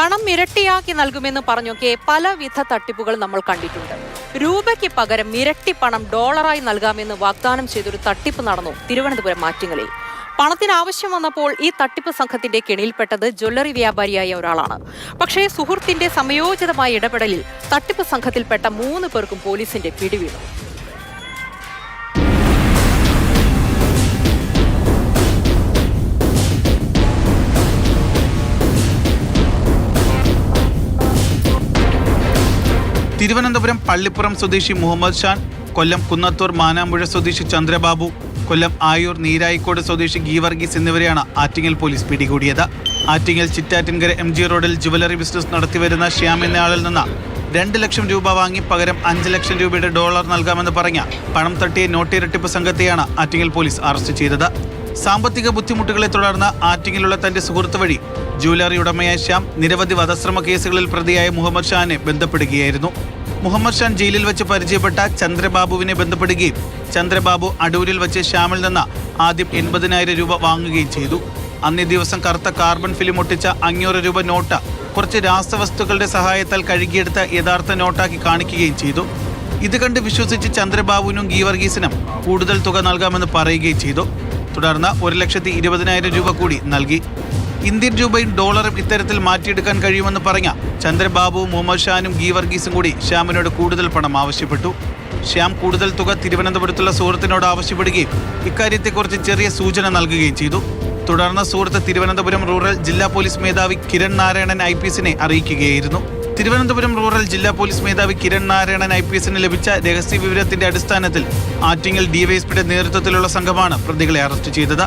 പണം ഇരട്ടിയാക്കി നൽകുമെന്ന് പറഞ്ഞൊക്കെ പലവിധ തട്ടിപ്പുകൾ നമ്മൾ കണ്ടിട്ടുണ്ട്. രൂപയ്ക്ക് പകരം ഇരട്ടി പണം ഡോളറായി നൽകാമെന്ന് വാഗ്ദാനം ചെയ്തൊരു തട്ടിപ്പ് നടന്നു തിരുവനന്തപുരം മാറ്റിങ്ങളിൽ പണത്തിന് ആവശ്യം വന്നപ്പോൾ ഈ തട്ടിപ്പ് സംഘത്തിന്റെ കെണിയിൽപ്പെട്ടത് ജ്വല്ലറി വ്യാപാരിയായ ഒരാളാണ്. പക്ഷേ സുഹൃത്തിന്റെ സമയോചിതമായ ഇടപെടലിൽ തട്ടിപ്പ് സംഘത്തിൽപ്പെട്ട മൂന്ന് പേർക്കും പോലീസിന്റെ പിടിവീണു. തിരുവനന്തപുരം പള്ളിപ്പുറം സ്വദേശി മുഹമ്മദ് ഷാൻ കൊല്ലം കുന്നത്തൂർ മാനാമ്പുഴ സ്വദേശി ചന്ദ്രബാബു കൊല്ലം ആയൂർ നീരായിക്കോട് സ്വദേശി ഗീവർഗീസ് എന്നിവരെയാണ് ആറ്റിങ്ങൽ പോലീസ് പിടികൂടിയത്. ആറ്റിങ്ങൽ ചിറ്റാറ്റിൻകര എം ജി റോഡിൽ ജുവലറി ബിസിനസ് നടത്തിവരുന്ന ശ്യാം എന്നയാളിൽ നിന്ന് രണ്ട് ലക്ഷം രൂപ വാങ്ങി പകരം അഞ്ച് ലക്ഷം രൂപയുടെ ഡോളർ നൽകാമെന്ന് പറഞ്ഞ പണം തട്ടിയ നോട്ടിരട്ടിപ്പ് സംഘത്തെയാണ് ആറ്റിങ്ങൽ പോലീസ് അറസ്റ്റ് ചെയ്തത്. സാമ്പത്തിക ബുദ്ധിമുട്ടുകളെ തുടർന്ന് ആറ്റിങ്ങലുള്ള തന്റെ സുഹൃത്ത് വഴി ജുവലറി ഉടമയായ ശ്യാം നിരവധി വധശ്രമ കേസുകളിൽ പ്രതിയായ മുഹമ്മദ് ഷാനെ ബന്ധപ്പെടുകയായിരുന്നു. മുഹമ്മദ് ഷാൻ ജയിലിൽ വെച്ച് പരിചയപ്പെട്ട ചന്ദ്രബാബുവിനെ ബന്ധപ്പെടുകയും ചന്ദ്രബാബു അടൂരിൽ വെച്ച് ശ്യാമിൽ നിന്ന് ആദ്യം എൺപതിനായിരം രൂപ വാങ്ങുകയും ചെയ്തു. അന്നേ ദിവസം കറുത്ത കാർബൺ ഫിലിം ഒട്ടിച്ച അഞ്ഞൂറ് രൂപ നോട്ട് കുറച്ച് രാസവസ്തുക്കളുടെ സഹായത്താൽ കഴുകിയെടുത്ത യഥാർത്ഥ നോട്ടാക്കി കാണിക്കുകയും ചെയ്തു. ഇത് കണ്ട് വിശ്വസിച്ച് ചന്ദ്രബാബുവിനും ഗീവർഗീസിനും കൂടുതൽ തുക നൽകാമെന്ന് പറയുകയും ചെയ്തു. തുടർന്ന് ഒരു ലക്ഷത്തി ഇരുപതിനായിരം രൂപ കൂടി നൽകി. ഇന്ത്യൻ രൂപയും ഡോളറും ഇത്തരത്തിൽ മാറ്റിയെടുക്കാൻ കഴിയുമെന്ന് പറഞ്ഞ ചന്ദ്രബാബു മുഹമ്മദ് ഷാനും ഗീവർഗീസും കൂടി ശ്യാമിനോട് കൂടുതൽ പണം ആവശ്യപ്പെട്ടു. ശ്യാം കൂടുതൽ തുക തിരുവനന്തപുരത്തുള്ള സുഹൃത്തിനോട് ആവശ്യപ്പെടുകയും ഇക്കാര്യത്തെക്കുറിച്ച് ചെറിയ സൂചന നൽകുകയും ചെയ്തു. തുടർന്ന് സുഹൃത്ത് തിരുവനന്തപുരം റൂറൽ ജില്ലാ പോലീസ് മേധാവി കിരൺ നാരായണൻ ഐ പി എസിനെ അറിയിക്കുകയായിരുന്നു. തിരുവനന്തപുരം റൂറൽ ജില്ലാ പോലീസ് മേധാവി കിരൺ നാരായണൻ ഐ പി എസിന് ലഭിച്ച രഹസ്യ വിവരത്തിന്റെ അടിസ്ഥാനത്തിൽ ആറ്റിങ്ങൽ ഡിവൈഎസ്പിയുടെ നേതൃത്വത്തിലുള്ള സംഘമാണ് പ്രതികളെ അറസ്റ്റ് ചെയ്തത്.